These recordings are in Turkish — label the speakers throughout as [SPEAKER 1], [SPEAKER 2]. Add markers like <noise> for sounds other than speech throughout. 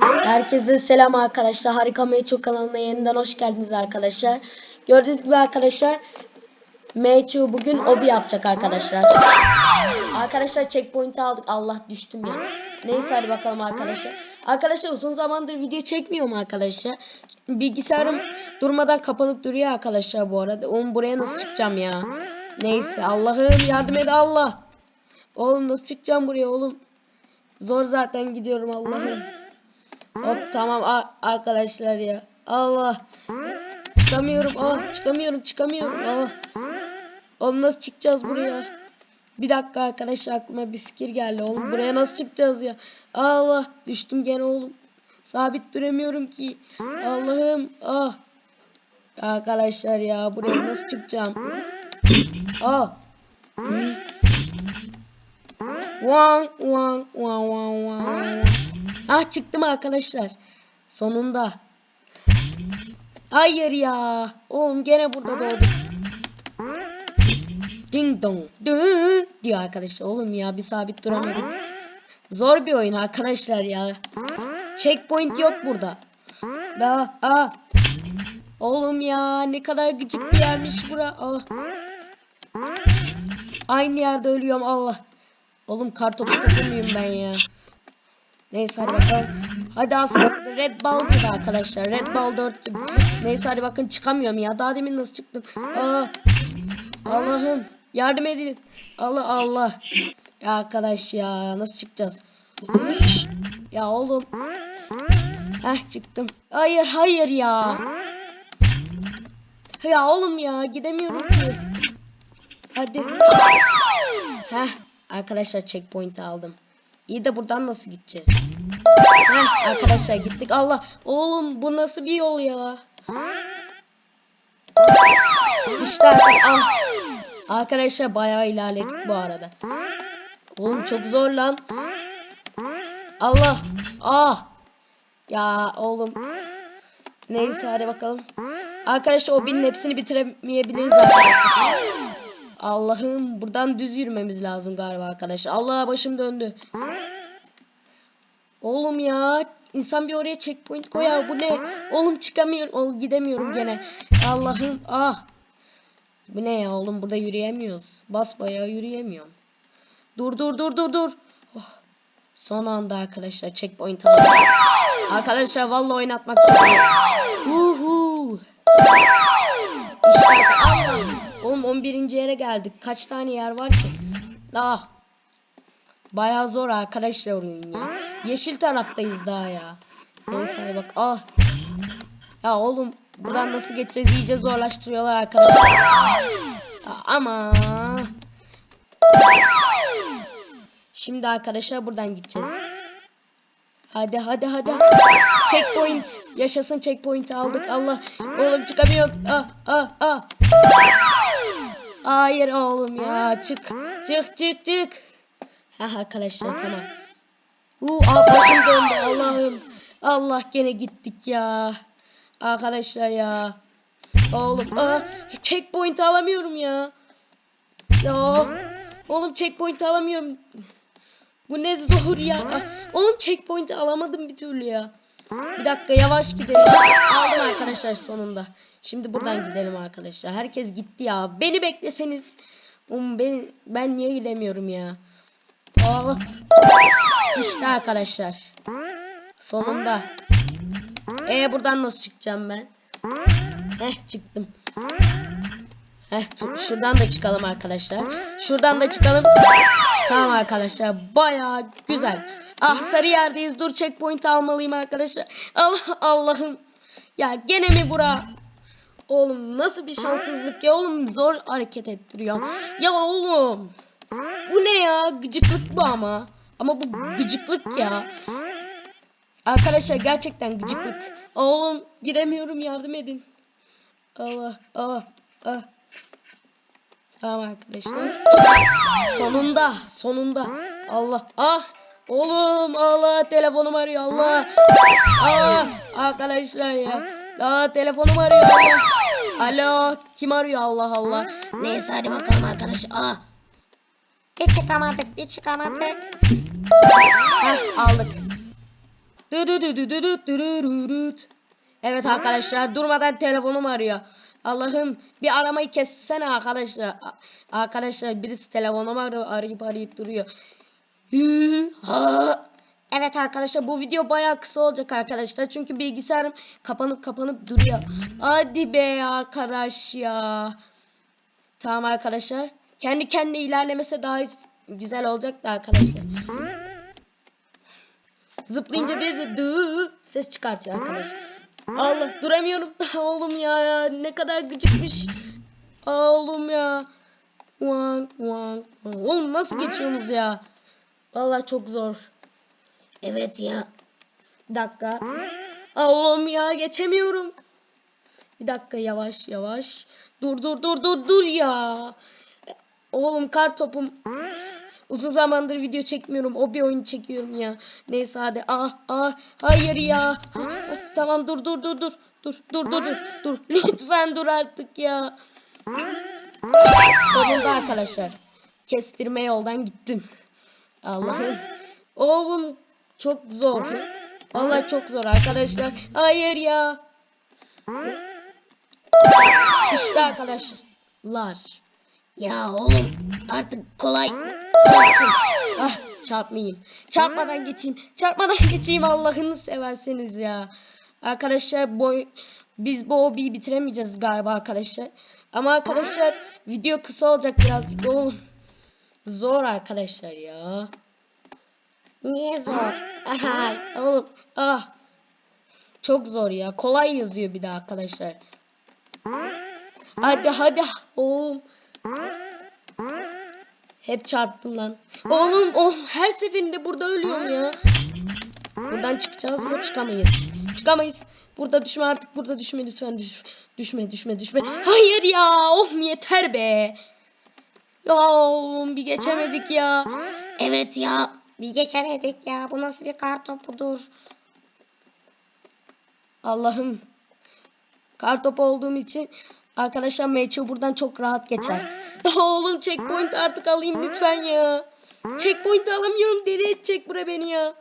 [SPEAKER 1] Herkese selam arkadaşlar. Harika Meçhu kanalına yeniden hoş geldiniz arkadaşlar. Gördüğünüz gibi arkadaşlar Meçhu bugün obi yapacak arkadaşlar. Arkadaşlar checkpoint aldık. Allah düştüm ya. Neyse hadi bakalım arkadaşlar. Arkadaşlar uzun zamandır video çekmiyorum arkadaşlar. Bilgisayarım durmadan kapanıp duruyor arkadaşlar bu arada. Oğlum buraya nasıl çıkacağım ya? Neyse Allah'ım yardım et Allah. Oğlum nasıl çıkacağım buraya oğlum? Zor zaten gidiyorum Allah'ım. Hop tamam arkadaşlar ya. Allah. Çıkamıyorum. Ah çıkamıyorum çıkamıyorum. Ah. Oğlum nasıl çıkacağız buraya? Bir dakika arkadaşlar aklıma bir fikir geldi. Oğlum buraya nasıl çıkacağız ya? Allah düştüm gene oğlum. Sabit duramıyorum ki. Allah'ım ah. Arkadaşlar ya buraya nasıl çıkacağım? Ah. Wang wang wang wang wang. Ah çıktım arkadaşlar. Sonunda. Hayır ya. Oğlum gene burada doğdum. Ding dong. Dın diyor arkadaşlar. Oğlum ya bir sabit duramadık. Zor bir oyun arkadaşlar ya. Checkpoint yok burada. Da ah. Oğlum ya ne kadar gıcık bir yermiş bura. Ah. Aynı yerde ölüyorum Allah. Oğlum kartopu topu ben ya? Neyse hadi bakalım. Hadi aslında Red Ball gibi arkadaşlar. Red Ball 4 gibi. Neyse hadi bakın çıkamıyorum ya. Daha demin nasıl çıktım? Aa, Allah'ım yardım edin. Allah Allah. Ya arkadaş ya nasıl çıkacağız? Ya oğlum. Heh çıktım. Hayır hayır ya. Ya oğlum ya gidemiyorum ki. Hadi. Heh arkadaşlar checkpoint aldım. İyi de buradan nasıl gideceğiz? Arkadaşlar gittik. Allah oğlum bu nasıl bir yol ya? İşte ah. Arkadaşlar bayağı ilerledik bu arada. Oğlum çok zor lan. Allah. Ah. Ya oğlum. Neyse hadi bakalım. Arkadaşlar o binin hepsini bitiremeyebiliriz arkadaşlar. Allah'ım buradan düz yürümemiz lazım galiba arkadaşlar. Allah başım döndü. Oğlum ya insan bir oraya checkpoint koyar bu ne? Oğlum çıkamıyorum. Oğlum gidemiyorum gene. Allah'ım ah. Bu ne ya oğlum burada yürüyemiyoruz. Basbayağı yürüyemiyorum. Dur dur dur dur dur. Oh. Son anda arkadaşlar checkpoint aldım. Arkadaşlar vallahi oynatmak. Uhu. İşte. Oğlum 11. yere geldik. Kaç tane yer var ki? Ah. Bayağı zor arkadaşlar oyun ya. Yeşil taraftayız daha ya. Neyse bak. Ah. Ya oğlum buradan nasıl geçeceğiz iyice zorlaştırıyorlar arkadaşlar. Ya ama. Şimdi arkadaşlar buradan gideceğiz. Hadi hadi hadi. Checkpoint. Yaşasın checkpoint aldık. Allah. Oğlum çıkamıyorum. Ah ah ah. Hayır oğlum ya. Çık. Çık çık çık. Ha arkadaşlar tamam. Uuu aa, başım döndü Allah'ım. Allah gene gittik ya. Arkadaşlar ya. Oğlum aa, checkpoint alamıyorum ya. Ya. Oğlum checkpoint alamıyorum. Bu ne zor ya. Oğlum checkpoint alamadım bir türlü ya. Bir dakika yavaş gidelim. Arkadaşlar sonunda. Şimdi buradan gidelim arkadaşlar. Herkes gitti ya. Beni bekleseniz. Um, ben, ben niye gidemiyorum ya? Oh. İşte arkadaşlar. Sonunda. E buradan nasıl çıkacağım ben? Heh çıktım. Heh şuradan da çıkalım arkadaşlar. Şuradan da çıkalım. Tamam arkadaşlar baya güzel. Ah sarı yerdeyiz. Dur checkpoint almalıyım arkadaşlar. Allah Allah'ım. Ya gene mi bura? Oğlum nasıl bir şanssızlık ya oğlum zor hareket ettiriyor. Ya oğlum. Bu ne ya? Gıcıklık bu ama. Ama bu gıcıklık ya. Arkadaşlar gerçekten gıcıklık. Oğlum giremiyorum yardım edin. Allah ah ah. Tamam arkadaşlar. Sonunda sonunda. Allah ah. Oğlum Allah telefonum arıyor Allah. Ah arkadaşlar ya. La telefonum arıyor. Alo kim arıyor Allah Allah. Neyse hadi bakalım arkadaş. Aa.
[SPEAKER 2] Bir çıkamadık bir çıkamadık.
[SPEAKER 1] Heh, aldık. Evet arkadaşlar durmadan telefonum arıyor. Allah'ım bir aramayı kessene arkadaşlar. Arkadaşlar birisi telefonumu arayıp arayıp duruyor. Ha. Evet arkadaşlar bu video bayağı kısa olacak arkadaşlar. Çünkü bilgisayarım kapanıp kapanıp duruyor. Hadi be arkadaş ya. Tamam arkadaşlar. Kendi kendine ilerlemese daha güzel olacak da arkadaşlar. Zıplayınca bir de ses çıkartıyor arkadaşlar. Allah duramıyorum. <laughs> Oğlum ya ne kadar gıcıkmış. Oğlum ya. Oğlum nasıl geçiyorsunuz ya? Vallahi çok zor. Evet ya. Bir dakika. Allah'ım ya geçemiyorum. Bir dakika yavaş yavaş. Dur dur dur dur dur ya. Oğlum kar topum. Uzun zamandır video çekmiyorum. O bir oyun çekiyorum ya. Neyse hadi. Ah ah. Hayır ya. Tamam dur dur dur dur. Dur dur dur dur. Dur. <laughs> Lütfen dur artık ya. Sonunda arkadaşlar. Kestirme yoldan gittim. Allah'ım. Oğlum çok zor. Vallahi çok zor arkadaşlar. Hayır ya. İşte arkadaşlar. Ya oğlum artık kolay. Ah çarpmayayım. Çarpmadan geçeyim. Çarpmadan <laughs> geçeyim Allah'ını severseniz ya. Arkadaşlar boy biz bu hobiyi bitiremeyeceğiz galiba arkadaşlar. Ama arkadaşlar video kısa olacak birazcık oğlum. Zor arkadaşlar ya. Niye zor? <laughs> Aha, oğlum ah. Çok zor ya. Kolay yazıyor bir de arkadaşlar. Hadi hadi oğlum. Hep çarptım lan. Oğlum oğlum her seferinde burada ölüyorum ya. Buradan çıkacağız mı? Çıkamayız. Çıkamayız. Burada düşme artık. Burada düşme lütfen düş. Düşme düşme düşme. Hayır ya. Oh yeter be. Ya oğlum bir geçemedik ya. Evet ya. Bir geçemedik ya. Bu nasıl bir kar topudur? Allah'ım. Kar topu olduğum için arkadaşlar Meçhul buradan çok rahat geçer. <laughs> Oğlum checkpoint artık alayım lütfen ya. Checkpoint alamıyorum. Deli edecek bura beni ya.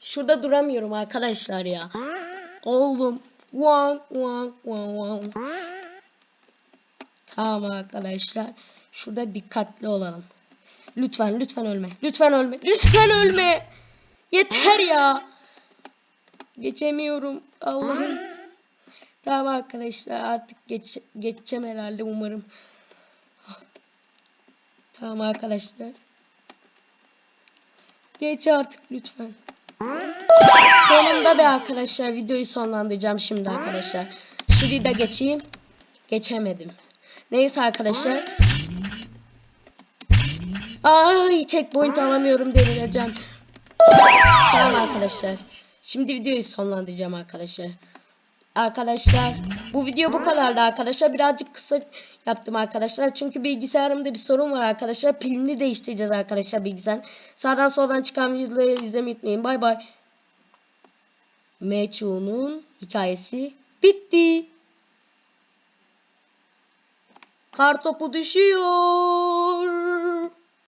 [SPEAKER 1] Şurada duramıyorum arkadaşlar ya. Oğlum. One, one, one, one. Tamam arkadaşlar. Şurada dikkatli olalım. Lütfen, lütfen ölme. Lütfen ölme. Lütfen ölme. Yeter ya. Geçemiyorum. Allah'ım. Tamam arkadaşlar artık geç, geçeceğim herhalde umarım. Tamam arkadaşlar. Geç artık lütfen. Sonunda be arkadaşlar videoyu sonlandıracağım şimdi arkadaşlar. Şurayı da geçeyim. Geçemedim. Neyse arkadaşlar. Ay checkpoint alamıyorum delireceğim. Tamam arkadaşlar. Şimdi videoyu sonlandıracağım arkadaşlar. Arkadaşlar bu video bu kadardı arkadaşlar. Birazcık kısa yaptım arkadaşlar. Çünkü bilgisayarımda bir sorun var arkadaşlar. Pilini değiştireceğiz arkadaşlar bilgisayar. Sağdan soldan çıkan videoları izlemeyi unutmayın. Bay bay. Meçhul'un hikayesi bitti. Kartopu düşüyor.